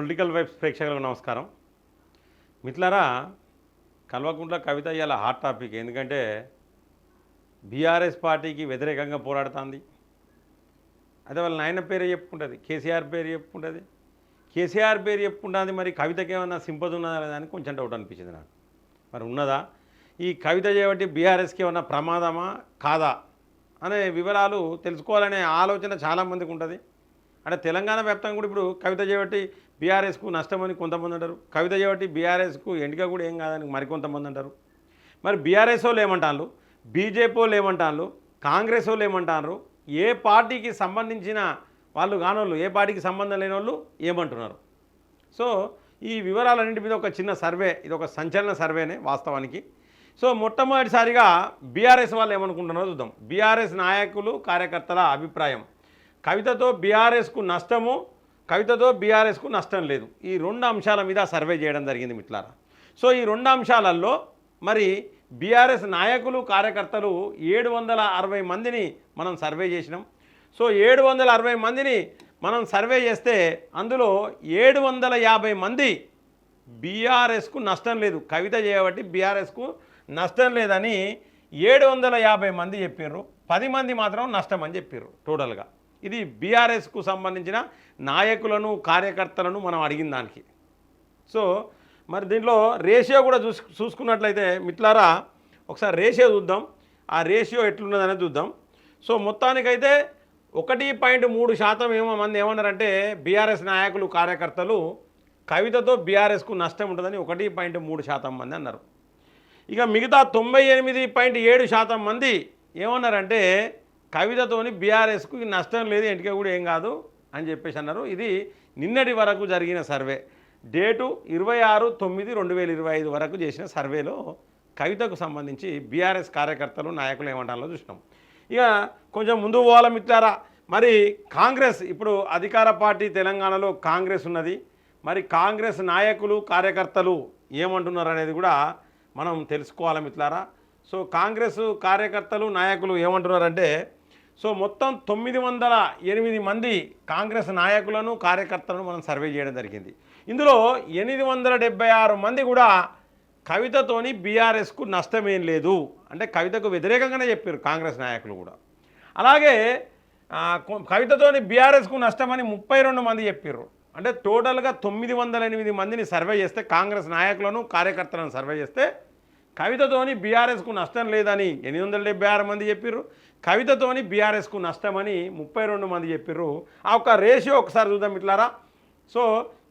Political vibes ప్రేక్షకులకు నమస్కారం. మిత్రులారా కల్వకుంట్ల కవిత ఇవాళ హాట్ టాపిక్ ఎందుకంటే బీఆర్ఎస్ పార్టీకి వ్యతిరేకంగా పోరాడుతుంది. అదే వాళ్ళ నాయన పేరే చెప్పుకుంటుంది కేసీఆర్ పేరు చెప్పుకుంటుంది. కేసీఆర్ పేరు చెప్పుకుంటుంది మరి కవితకి ఏమన్నా సింపతి ఉన్నదా లేదా అని కొంచెం డౌట్ అనిపించింది నాకు. మరి ఉన్నదా? ఈ కవిత చేయబట్టి బీఆర్ఎస్కి ఏమన్నా ప్రమాదమా? కాదా? అనే వివరాలు తెలుసుకోవాలనే ఆలోచన చాలామందికి ఉంటుంది. అంటే తెలంగాణ వ్యాప్తంగా కూడా ఇప్పుడు కవిత చేయబట్టి బీఆర్ఎస్కు నష్టమని కొంతమంది అంటారు. కవిత చేయబట్టి బీఆర్ఎస్కు ఎండిక కూడా ఏం కాదని మరికొంతమంది అంటారు. మరి బీఆర్ఎస్ వాళ్ళు ఏమంటారు బీజేపీ వాళ్ళు ఏమంటారు కాంగ్రెస్ వాళ్ళు ఏమంటారు ఏ పార్టీకి సంబంధించిన వాళ్ళు కానోళ్ళు ఏ పార్టీకి సంబంధం లేని వాళ్ళు ఏమంటున్నారు? సో ఈ వివరాలన్నింటి మీద ఒక చిన్న సర్వే ఇది ఒక సంచలన సర్వేనే వాస్తవానికి. సో మొట్టమొదటిసారిగా బీఆర్ఎస్ వాళ్ళు ఏమనుకుంటున్నారో చూద్దాం. బీఆర్ఎస్ నాయకులు కార్యకర్తల అభిప్రాయం. కవితతో బీఆర్ఎస్కు నష్టము కవితతో బీఆర్ఎస్కు నష్టం లేదు. ఈ రెండు అంశాల మీద సర్వే చేయడం జరిగింది మిట్లారా సో ఈ రెండు అంశాలలో మరి బీఆర్ఎస్ నాయకులు కార్యకర్తలు ఏడు వందల అరవై మందిని మనం సర్వే చేసినాం. సో ఏడు వందల అరవై మందిని మనం సర్వే చేస్తే అందులో ఏడు వందల యాభై మంది బీఆర్ఎస్కు నష్టం లేదు. కవిత చేయబట్టి బీఆర్ఎస్కు నష్టం లేదని ఏడు వందల యాభై మంది చెప్పారు పది మంది మాత్రం నష్టం అని చెప్పారు టోటల్గా. ఇది బీఆర్ఎస్కు సంబంధించిన నాయకులను కార్యకర్తలను మనం అడిగిన దానికి. సో మరి దీంట్లో రేషియో కూడా చూసు చూసుకున్నట్లయితే మిట్లారా ఒకసారి రేషియో చూద్దాం. ఆ రేషియో ఎట్లున్నదనేది చూద్దాం. సో మొత్తానికైతే ఒకటి పాయింట్ మూడు శాతం ఏమో మంది ఏమన్నారంటే బీఆర్ఎస్ నాయకులు కార్యకర్తలు కవితతో బీఆర్ఎస్కు నష్టం ఉంటుందని ఒకటి పాయింట్ మూడు శాతం మంది అన్నారు. ఇక మిగతా తొంభై ఎనిమిది పాయింట్ ఏడు శాతం మంది ఏమన్నారంటే కవితతోని బీఆర్ఎస్కు నష్టం లేదు ఎంటికే కూడా ఏం కాదు అని చెప్పేసి అన్నారు. ఇది నిన్నటి వరకు జరిగిన సర్వే. డేటు ఇరవై ఆరు తొమ్మిది రెండు వేల ఇరవై ఐదు వరకు చేసిన సర్వేలో కవితకు సంబంధించి బీఆర్ఎస్ కార్యకర్తలు నాయకులు ఏమంటారో చూసినాం. ఇక కొంచెం ముందు పోవాల మిత్రారా మరి కాంగ్రెస్ ఇప్పుడు అధికార పార్టీ తెలంగాణలో కాంగ్రెస్ ఉన్నది. మరి కాంగ్రెస్ నాయకులు కార్యకర్తలు ఏమంటున్నారు అనేది కూడా మనం తెలుసుకోవాలి మిత్రారా సో కాంగ్రెస్ కార్యకర్తలు నాయకులు ఏమంటున్నారంటే సో మొత్తం తొమ్మిది వందల ఎనిమిది మంది కాంగ్రెస్ నాయకులను కార్యకర్తలను మనం సర్వే చేయడం జరిగింది. ఇందులో ఎనిమిది వందల డెబ్బై ఆరు మంది కూడా కవితతోని బీఆర్ఎస్కు నష్టమేం లేదు. అంటే కవితకు వ్యతిరేకంగానే చెప్పారు కాంగ్రెస్ నాయకులు కూడా. అలాగే కవితతోని బీఆర్ఎస్కు నష్టమని ముప్పై రెండు మంది చెప్పారు అంటే టోటల్గా తొమ్మిది వందల ఎనిమిది మందిని సర్వే చేస్తే కాంగ్రెస్ నాయకులను కార్యకర్తలను సర్వే చేస్తే కవితతోని బీఆర్ఎస్కు నష్టం లేదని ఎనిమిది వందల డెబ్బై ఆరు మంది చెప్పారు కవితతోని బీఆర్ఎస్కు నష్టమని ముప్పై రెండు మంది చెప్పారు ఆ ఒక రేషియో ఒకసారి చూద్దాం ఇట్లారా సో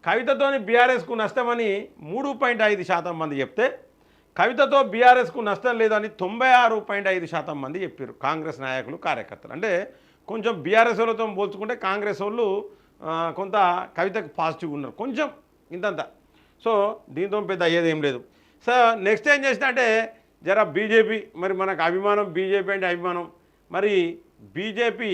కవితతోని బీఆర్ఎస్కు నష్టమని మూడు పాయింట్ ఐదు శాతం మంది చెప్తే కవితతో బీఆర్ఎస్కు నష్టం లేదని తొంభై ఆరు పాయింట్ ఐదు శాతం మంది చెప్పారు కాంగ్రెస్ నాయకులు కార్యకర్తలు. అంటే కొంచెం బీఆర్ఎస్ వాళ్ళతో పోల్చుకుంటే కాంగ్రెస్ వాళ్ళు కొంత కవితకు పాజిటివ్ ఉన్నారు. కొంచెం ఇంతంత. సో దీంతో పెద్ద అయ్యేది ఏం లేదు. సో నెక్స్ట్ ఏం చేసిన అంటే జర బీజేపీ మరి మనకు అభిమానం బీజేపీ అంటే అభిమానం. మరి బీజేపీ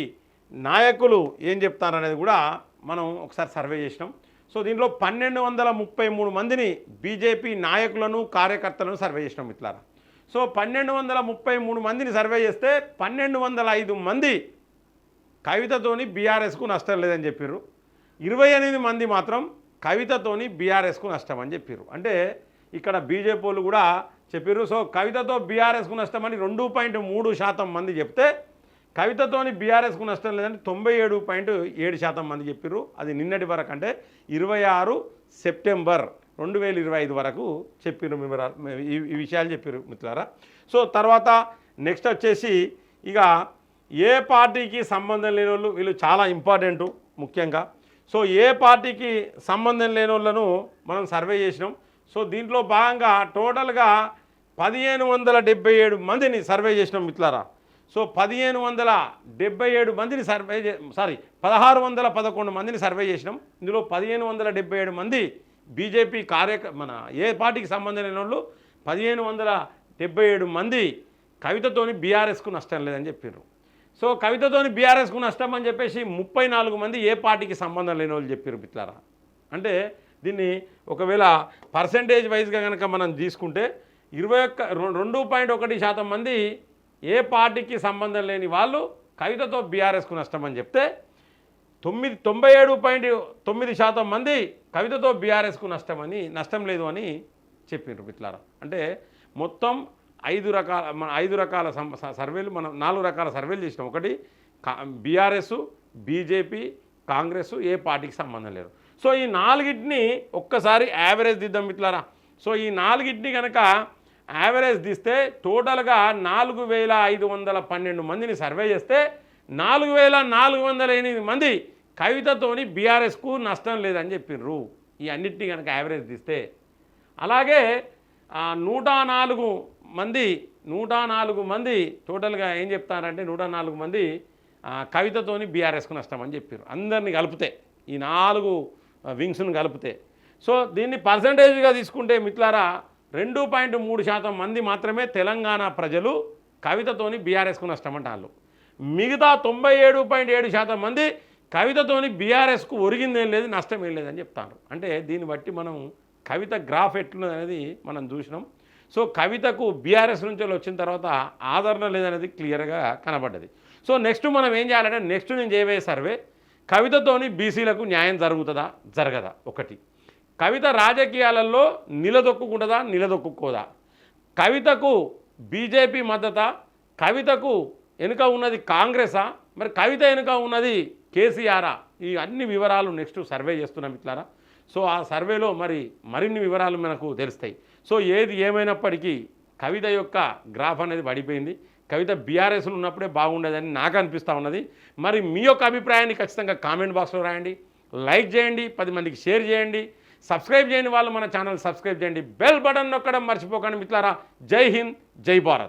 నాయకులు ఏం చెప్తారనేది కూడా మనం ఒకసారి సర్వే చేసినాం. సో దీంట్లో పన్నెండు వందల ముప్పై మూడు మందిని బీజేపీ నాయకులను కార్యకర్తలను సర్వే చేసినాం ఇట్లారా సో పన్నెండు వందల ముప్పై మూడు మందిని సర్వే చేస్తే పన్నెండు వందల ఐదు మంది కవితతోని బీఆర్ఎస్కు నష్టం లేదని చెప్పారు ఇరవై ఎనిమిది మంది మాత్రం కవితతోని బీఆర్ఎస్కు నష్టం అని చెప్పారు అంటే ఇక్కడ బీజేపీ వాళ్ళు కూడా చెప్పారు సో కవితతో బీఆర్ఎస్కు నష్టం అని రెండు పాయింట్ మూడు శాతం మంది చెప్తే కవితతోని బీఆర్ఎస్కు నష్టం లేదని తొంభై ఏడు పాయింట్ ఏడు శాతం మంది చెప్పారు అది నిన్నటి వరకు అంటే ఇరవై ఆరు సెప్టెంబర్ రెండు వేల ఇరవై ఐదు వరకు చెప్పారు వివరాలు ఈ విషయాలు చెప్పారు మిత్రులారా. సో తర్వాత నెక్స్ట్ వచ్చేసి ఇక ఏ పార్టీకి సంబంధం లేని వాళ్ళు వీళ్ళు చాలా ఇంపార్టెంట్ ముఖ్యంగా. సో ఏ పార్టీకి సంబంధం లేని వాళ్ళను మనం సర్వే చేసినాం. సో దీంట్లో భాగంగా టోటల్గా పదిహేను వందల డెబ్బై ఏడు మందిని సర్వే చేసినాం మిత్రులారా. సో పదిహేను వందల డెబ్బై ఏడు మందిని సర్వే సారీ పదహారు వందల పదకొండు మందిని సర్వే చేసినాం. ఇందులో పదిహేను వందల డెబ్బై ఏడు మంది బీజేపీ కార్య మన ఏ పార్టీకి సంబంధం వాళ్ళు పదిహేను వందల డెబ్బై ఏడు మంది కవితతోని బీఆర్ఎస్కు నష్టం లేదని చెప్పారు సో కవితతోని బీఆర్ఎస్కు నష్టం అని చెప్పేసి ముప్పై నాలుగు మంది ఏ పార్టీకి సంబంధం లేని వాళ్ళు చెప్పారు మిత్రులారా. అంటే దీన్ని ఒకవేళ పర్సంటేజ్ వైజ్గా కనుక మనం తీసుకుంటే ఇరవై ఒక్క రెండు పాయింట్ ఒకటి శాతం మంది ఏ పార్టీకి సంబంధం లేని వాళ్ళు కవితతో బీఆర్ఎస్కు నష్టం అని చెప్తే తొమ్మిది తొంభై ఏడు పాయింట్ తొమ్మిది శాతం మంది కవితతో బీఆర్ఎస్కు నష్టం అని నష్టం లేదు అని చెప్పిండ్రు మిత్రులారా. అంటే మొత్తం ఐదు రకాల మన ఐదు రకాల స- సర్వేలు మనం నాలుగు రకాల సర్వేలు చేసినాం. ఒకటి బీఆర్ఎస్ బీజేపీ కాంగ్రెస్ ఏ పార్టీకి సంబంధం లేదు. సో ఈ నాలుగిటిని ఒక్కసారి యావరేజ్ దిద్దాం మిట్లారా సో ఈ నాలుగిటిని కనుక యావరేజ్ తీస్తే టోటల్గా నాలుగు వేల ఐదు వందల పన్నెండు మందిని సర్వే చేస్తే నాలుగు వేల నాలుగు వందల ఎనిమిది మంది కవితతోని బీఆర్ఎస్కు నష్టం లేదని చెప్పిర్రు. ఈ అన్నిటిని కనుక యావరేజ్ తీస్తే. అలాగే నూట నాలుగు మంది నూట నాలుగు మంది టోటల్గా ఏం చెప్తారంటే నూట నాలుగు మంది కవితతోని బీఆర్ఎస్కు నష్టం అని చెప్పారు అందరిని కలిపితే ఈ నాలుగు వింగ్స్ను కలిపితే. సో దీన్ని పర్సంటేజ్గా తీసుకుంటే మిట్లారా రెండు పాయింట్ మూడు శాతం మంది మాత్రమే తెలంగాణ ప్రజలు కవితతోని బీఆర్ఎస్కు నష్టమంటారు మిగతా తొంభై ఏడు పాయింట్ ఏడు శాతం మంది కవితతోని బీఆర్ఎస్కు ఒరిగిందేం లేదు నష్టం ఏం లేదని చెప్తారు. అంటే దీన్ని బట్టి మనం కవిత గ్రాఫ్ ఎట్లున్నది అనేది మనం చూసినాం. సో కవితకు బీఆర్ఎస్ నుంచి వచ్చిన తర్వాత ఆదరణ లేదనేది క్లియర్గా కనబడ్డది. సో నెక్స్ట్ మనం ఏం చేయాలంటే నెక్స్ట్ నేను చేయబోయే సర్వే కవితతోని బీసీలకు న్యాయం జరుగుతుందా? జరగదా. ఒకటి. కవిత రాజకీయాలలో నిలదొక్కుకుంటుందా? నిలదొక్కుకోదా? కవితకు బీజేపీ మద్దత? కవితకు వెనుక ఉన్నది కాంగ్రెసా? మరి కవిత వెనుక ఉన్నది కేసీఆరా? ఈ అన్ని వివరాలు నెక్స్ట్ సర్వే చేస్తున్నాం ఇట్లారా సో ఆ సర్వేలో మరి మరిన్ని వివరాలు మనకు తెలుస్తాయి. సో ఏది ఏమైనప్పటికీ కవిత యొక్క గ్రాఫ్ అనేది పడిపోయింది. కవిత బీఆర్ఎస్లు ఉన్నప్పుడే బాగుండేదని నాకు అనిపిస్తూ ఉన్నది. మరి మీ యొక్క అభిప్రాయాన్ని ఖచ్చితంగా కామెంట్ బాక్స్లో రాయండి. లైక్ చేయండి పది మందికి షేర్ చేయండి. సబ్స్క్రైబ్ చేయని వాళ్ళు మన ఛానల్ సబ్స్క్రైబ్ చేయండి. బెల్ బటన్ నొక్కడం మర్చిపోకండి మిత్రులారా. జై హింద్ జై భారత్.